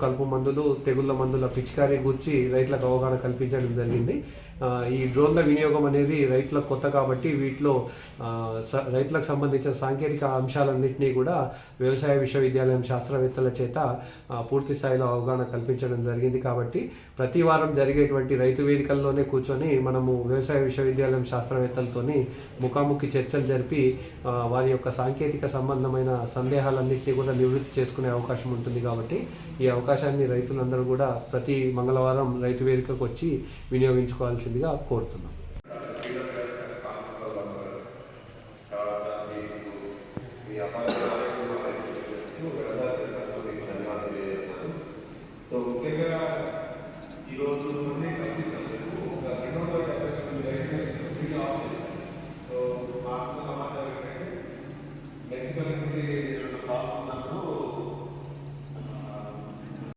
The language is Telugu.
కలుపు మందులు తెగుళ్ళ మందుల పిచికారీ గురించి రైతులకు అవగాహన కల్పించడం జరిగింది. ఈ డ్రోన్ల వినియోగం అనేది రైతులకు కొత్త కాబట్టి వీటిలో స- రైతులకు సంబంధించిన సాంకేతిక అంశాలన్నింటినీ కూడా వ్యవసాయ విశ్వవిద్యాలయం శాస్త్రవేత్తల చేత పూర్తి స్థాయిలో అవగాహన కల్పించడం జరిగింది కాబట్టి ప్రతి వారం జరిగేటువంటి రైతు వేదికల్లోనే కూర్చొని మనము వ్యవసాయ విశ్వవిద్యాలయం శాస్త్రవేత్తలతోని ముఖాముఖి చర్చలు జరిపి వారి యొక్క సాంకేతిక సంబంధమైన సందేహాలన్నింటినీ కూడా నివృత్తి చేసుకునే అవకాశం ఉంటుంది కాబట్టి ఈ అవకాశాన్ని రైతులందరూ కూడా ప్రతి మంగళవారం రైతు వేదికకు వచ్చి వినియోగించుకోవాల్సిందిగా కోరుతున్నాం.